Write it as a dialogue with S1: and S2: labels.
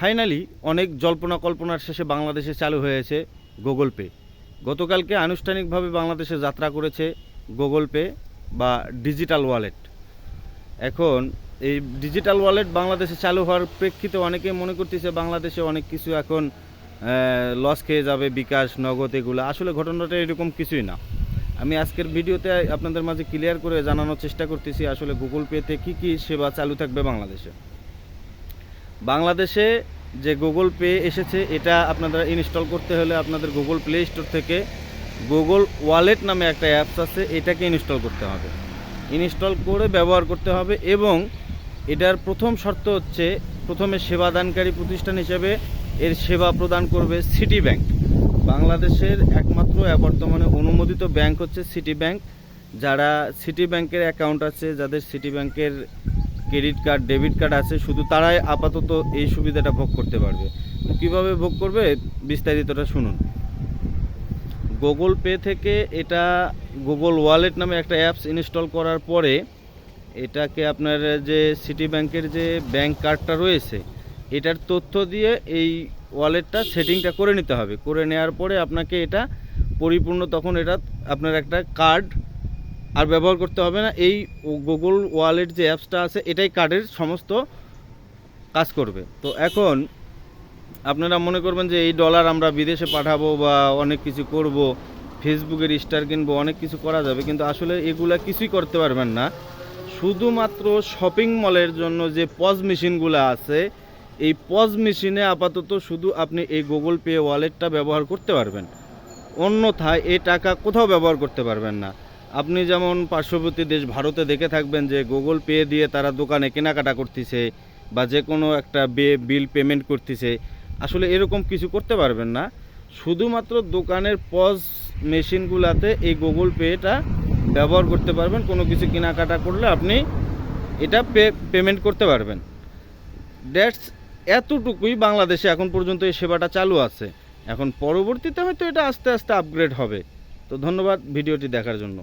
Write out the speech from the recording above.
S1: Finally অনেক জল্পনা কল্পনার শেষে বাংলাদেশে চালু হয়েছে গুগল পে গতকালকে আনুষ্ঠানিকভাবে বাংলাদেশে যাত্রা করেছে গুগল পে বা ডিজিটাল ওয়ালেট এখন এই ডিজিটাল ওয়ালেট বাংলাদেশে চালু হওয়ার প্রেক্ষিতে অনেকেই মনে করতেছে বাংলাদেশে অনেক কিছু এখন লস খেয়ে যাবে, বিকাশ, নগদ এগুলো। আসলে ঘটনাটা এরকম কিছুই না। আমি আজকের ভিডিওতে আপনাদের মাঝে ক্লিয়ার করে জানানোর চেষ্টা করতেছি আসলে গুগল পেতে কি কি সেবা চালু থাকবে বাংলাদেশে। বাংলাদেশে যে গুগল পে এসেছে, এটা আপনাদের ইনস্টল করতে হলে আপনাদের গুগল প্লে স্টোর থেকে গুগল ওয়ালেট নামে একটা অ্যাপস আছে, এটাকে ইনস্টল করতে হবে। ইনস্টল করে ব্যবহার করতে হবে এবং এটার প্রথম শর্ত হচ্ছে, প্রথমে সেবাদানকারী প্রতিষ্ঠান হিসেবে এর সেবা প্রদান করবে সিটি ব্যাংক বাংলাদেশের একমাত্র বর্তমানে অনুমোদিত ব্যাংক হচ্ছে সিটি ব্যাংক যারা সিটি ব্যাংকের অ্যাকাউন্ট আছে, যাদের সিটি ব্যাংকের ক্রেডিট কার্ড, ডেবিট কার্ড আছে, শুধু তারাই আপাতত এই সুবিধাটা ভোগ করতে পারবে। তো কীভাবে ভোগ করবে? বিস্তারিতটা শুনুন। গুগল পে থেকে এটা গুগল ওয়ালেট নামে একটা অ্যাপস ইনস্টল করার পরে এটাকে আপনার যে সিটি ব্যাংকের যে ব্যাংক কার্ডটা রয়েছে, এটার তথ্য দিয়ে এই ওয়ালেটটা সেটিংটা করে নিতে হবে। করে নেওয়ার পরে আপনাকে এটা পরিপূর্ণ তখন এটা আপনার একটা কার্ড আর ব্যবহার করতে হবে না। এই গুগল ওয়ালেট যে অ্যাপসটা আছে, এটাই কার্ডের সমস্ত কাজ করবে। তো এখন আপনারা মনে করবেন যে এই ডলার আমরা বিদেশে পাঠাবো বা অনেক কিছু করব ফেসবুকের স্টার কিনবো, অনেক কিছু করা যাবে, কিন্তু আসলে এগুলা কিছুই করতে পারবেন না। শুধুমাত্র শপিং মলের জন্য যে পজ মেশিনগুলো আছে, এই পজ মেশিনে আপাতত শুধু আপনি এই গুগল পে ওয়ালেটটা ব্যবহার করতে পারবেন। অন্যথায় এই টাকা কোথাও ব্যবহার করতে পারবেন না। আপনি যেমন পার্শ্ববর্তী দেশ ভারতে দেখে থাকবেন যে গুগল পে দিয়ে তারা দোকানে কেনাকাটা করতেছে বা যে কোনো একটা বে বিল পেমেন্ট করতেছে, আসলে এরকম কিছু করতে পারবেন না। শুধুমাত্র দোকানের পজ মেশিনগুলোতে এই গুগল পেটা ব্যবহার করতে পারবেন, কোনো কিছু কেনাকাটা করলে আপনি এটা পে, পেমেন্ট করতে পারবেন। দ্যাটস এতটুকুই বাংলাদেশে এখন পর্যন্ত এই সেবাটা চালু আছে। এখন পরবর্তীতে হয়তো এটা আস্তে আস্তে আপগ্রেড হবে। তো ধন্যবাদ ভিডিওটি দেখার জন্য।